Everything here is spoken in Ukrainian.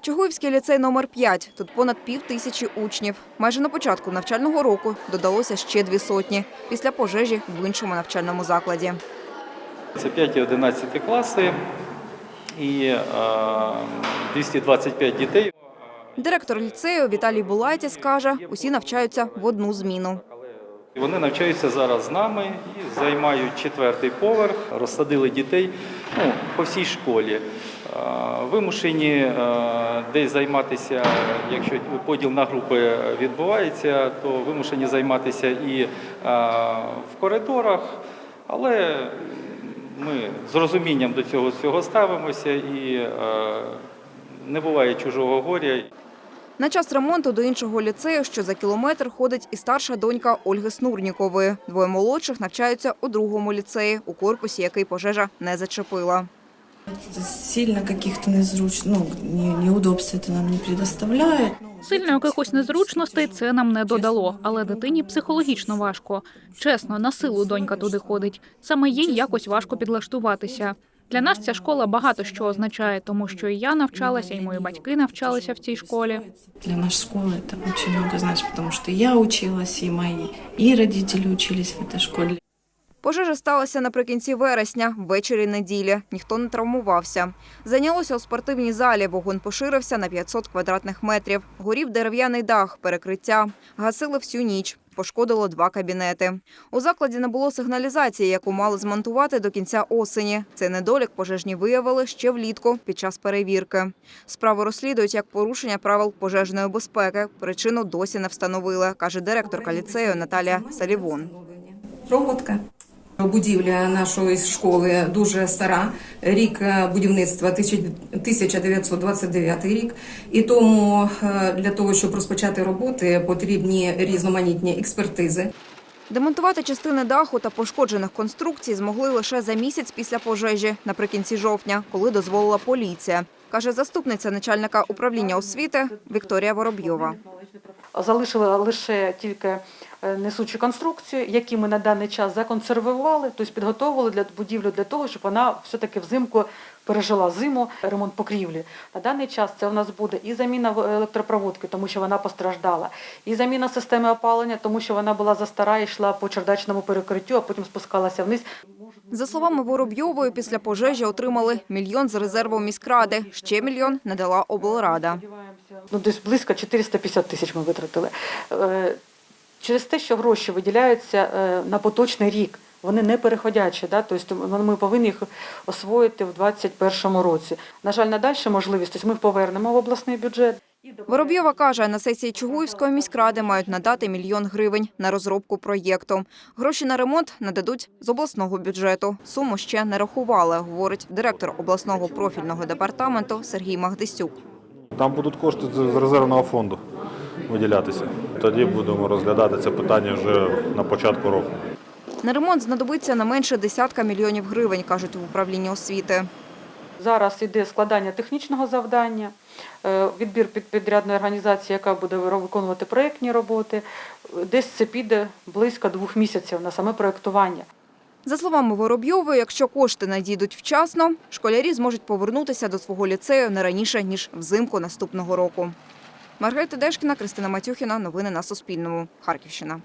Чугуївський ліцей номер 5 Тут понад пів тисячі учнів. Майже на початку навчального року додалося ще дві сотні після пожежі в іншому навчальному закладі. Це 5 і 11 класи і е, 225 дітей. Директор ліцею Віталій Булайтіс каже, усі навчаються в одну зміну. Вони навчаються зараз з нами і займають четвертий поверх, розсадили дітей ну, по всій школі. Вимушені е, десь займатися, якщо поділ на групи відбувається, то вимушені займатися і е, в коридорах, але ми з розумінням до цього всього ставимося і е, не буває чужого горя. На час ремонту до іншого ліцею, що за кілометр, ходить і старша донька Ольги Снурнікової. Двоє молодших навчаються у другому ліцеї, у корпусі, який пожежа не зачепила. Сильно каких-то незруч... ну, неудобств это нам не предоставляет. Сильно якихось незручностей це нам не додало, але дитині психологічно важко. Чесно, на силу донька туди ходить. Саме їй якось важко підлаштуватися. Для нас ця школа багато що означає, тому що і я навчалася, і мої батьки навчалися в цій школі. Для нашей школы это очень много значит, потому что я училась, и мои и родители учились в этой школе. Пожежа сталася наприкінці вересня, ввечері неділі. Ніхто не травмувався. Зайнялося у спортивній залі. Вогонь поширився на 500 квадратних метрів. Горів дерев'яний дах, перекриття. Гасили всю ніч. Пошкодило два кабінети. У закладі не було сигналізації, яку мали змонтувати до кінця осені. Цей недолік пожежні виявили ще влітку під час перевірки. Справу розслідують як порушення правил пожежної безпеки. Причину досі не встановили, каже директорка ліцею Наталія Салівон. Проводка. Будівля нашої школи дуже стара. Рік е, будівництва 1929 рік. І тому е, для того, щоб розпочати роботи, потрібні різноманітні експертизи. Демонтувати частини даху та пошкоджених конструкцій змогли лише за місяць після пожежі, наприкінці жовтня, коли дозволила поліція, каже заступниця начальника управління освіти Вікторія Воробйова. Залишили лише тільки е, несучі конструкції, які ми на даний час законсервували, тобто підготовили для будівлю для того, щоб вона все-таки взимку пережила зиму, ремонт покрівлі. На даний час це у нас буде і заміна електропроводки, тому що вона постраждала, і заміна системи опалення, тому що вона була застара і йшла по чердачному перекриттю, а потім спускалася вниз. За словами Воробйової, після пожежі отримали мільйон з резерву міськради. Ще мільйон надала облрада. Ну, десь близько 450 тисяч ми витратили. Через те, що гроші виділяються е, на поточний рік, вони не переходячі, да? тобто ми повинні їх освоїти в 2021 році. На жаль, на дальшу можливість тобто ми повернемо в обласний бюджет. Воробйова каже, на сесії Чугуївської міськради мають надати мільйон гривень на розробку проєкту. Гроші на ремонт нададуть з обласного бюджету. Суму ще не рахували, говорить директор обласного профільного департаменту Сергій Магдисюк. Там будуть кошти з резервного фонду виділятися. Тоді будемо розглядати це питання вже на початку року. На ремонт знадобиться не менше десятка мільйонів гривень, кажуть в управлінні освіти. Зараз іде складання технічного завдання, е, відбір під підрядної організації, яка буде виконувати проєктні роботи. Десь це піде близько двох місяців на саме проєктування. За словами Воробйової, якщо кошти надійдуть вчасно, школярі зможуть повернутися до свого ліцею не раніше, ніж взимку наступного року. Маргарита Дешкіна, Кристина Матюхіна. Новини на Суспільному. Харківщина.